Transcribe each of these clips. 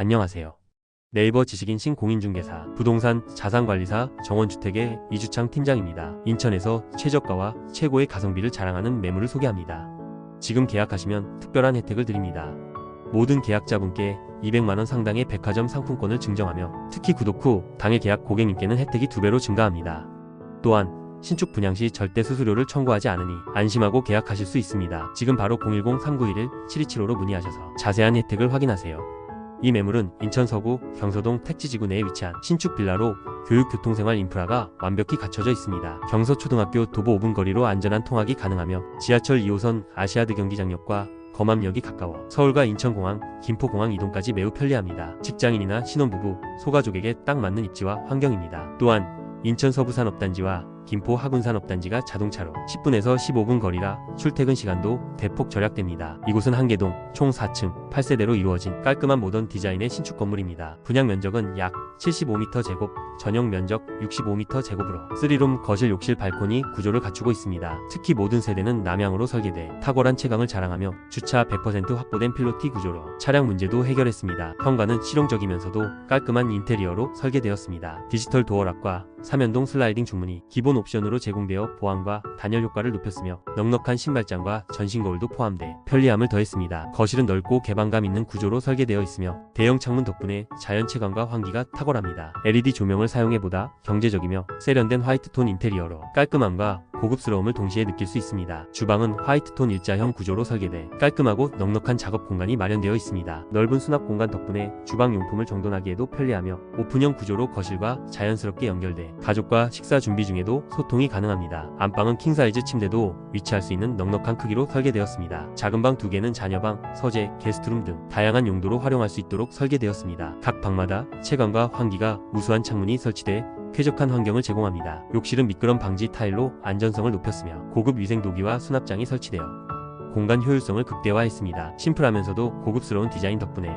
안녕하세요. 네이버 지식인신 공인중개사, 부동산 자산관리사 정원주택의 이주창 팀장입니다. 인천에서 최저가와 최고의 가성비를 자랑하는 매물을 소개합니다. 지금 계약하시면 특별한 혜택을 드립니다. 모든 계약자분께 200만원 상당의 백화점 상품권을 증정하며 특히 구독 후 당일 계약 고객님께는 혜택이 2배로 증가합니다. 또한 신축 분양 시 절대 수수료를 청구하지 않으니 안심하고 계약하실 수 있습니다. 지금 바로 010-3911-7275로 문의하셔서 자세한 혜택을 확인하세요. 이 매물은 인천 서구 경서동 택지지구 내에 위치한 신축 빌라로 교육 교통생활 인프라가 완벽히 갖춰져 있습니다. 경서초등학교 도보 5분 거리로 안전한 통학이 가능하며 지하철 2호선 아시아드 경기장역과 검암역이 가까워 서울과 인천공항, 김포공항 이동까지 매우 편리합니다. 직장인이나 신혼부부, 소가족에게 딱 맞는 입지와 환경입니다. 또한 인천 서부산업단지와 김포 하군산 업단지가 자동차로 10분에서 15분 거리라 출퇴근 시간도 대폭 절약됩니다. 이곳은 한계동 총 4층 8세대로 이루어진 깔끔한 모던 디자인의 신축 건물입니다. 분양 면적은 약 75m 제곱, 전용 면적 65m 제곱으로 3룸 거실 욕실 발코니 구조를 갖추고 있습니다. 특히 모든 세대는 남향으로 설계돼 탁월한 채광을 자랑하며 주차 100% 확보된 필로티 구조로 차량 문제도 해결했습니다. 현관은 실용적이면서도 깔끔한 인테리어로 설계되었습니다. 디지털 도어락과 삼연동 슬라이딩 중문이 기본 옵션으로 제공되어 보안과 단열 효과를 높였으며 넉넉한 신발장과 전신 거울도 포함돼 편리함을 더했습니다. 거실은 넓고 개방감 있는 구조로 설계되어 있으며 대형 창문 덕분에 자연 채광과 환기가 탁월합니다. LED 조명을 사용해보다 경제적이며 세련된 화이트톤 인테리어로 깔끔함과 고급스러움을 동시에 느낄 수 있습니다. 주방은 화이트톤 일자형 구조로 설계돼 깔끔하고 넉넉한 작업 공간이 마련되어 있습니다. 넓은 수납 공간 덕분에 주방 용품을 정돈하기에도 편리하며 오픈형 구조로 거실과 자연스럽게 연결돼 가족과 식사 준비 중에도 소통이 가능합니다. 안방은 킹사이즈 침대도 위치할 수 있는 넉넉한 크기로 설계되었습니다. 작은 방 두 개는 자녀방, 서재, 게스트룸 등 다양한 용도로 활용할 수 있도록 설계되었습니다. 각 방마다 채광과 환기가 우수한 창문이 설치돼 쾌적한 환경을 제공합니다. 욕실은 미끄럼 방지 타일로 안전성을 높였으며 고급 위생 도기와 수납장이 설치되어 공간 효율성을 극대화했습니다. 심플하면서도 고급스러운 디자인 덕분에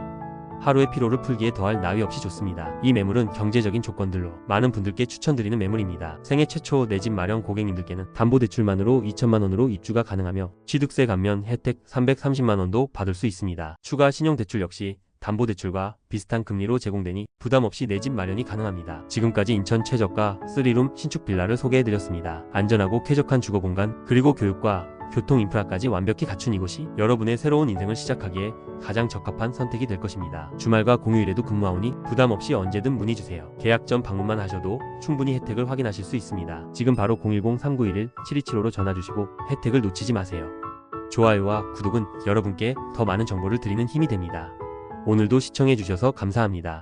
하루의 피로를 풀기에 더할 나위 없이 좋습니다. 이 매물은 경제적인 조건들로 많은 분들께 추천드리는 매물입니다. 생애 최초 내 집 마련 고객님들께는 담보대출만으로 2천만 원으로 입주가 가능하며 취득세 감면 혜택 330만 원도 받을 수 있습니다. 추가 신용대출 역시 담보대출과 비슷한 금리로 제공되니 부담 없이 내 집 마련이 가능합니다. 지금까지 인천 최저가 3룸 신축 빌라를 소개해드렸습니다. 안전하고 쾌적한 주거 공간 그리고 교육과 교통 인프라까지 완벽히 갖춘 이곳이 여러분의 새로운 인생을 시작하기에 가장 적합한 선택이 될 것입니다. 주말과 공휴일에도 근무하오니 부담 없이 언제든 문의 주세요. 계약 전 방문만 하셔도 충분히 혜택을 확인하실 수 있습니다. 지금 바로 010-3911-7275로 전화 주시고 혜택을 놓치지 마세요. 좋아요와 구독은 여러분께 더 많은 정보를 드리는 힘이 됩니다. 오늘도 시청해주셔서 감사합니다.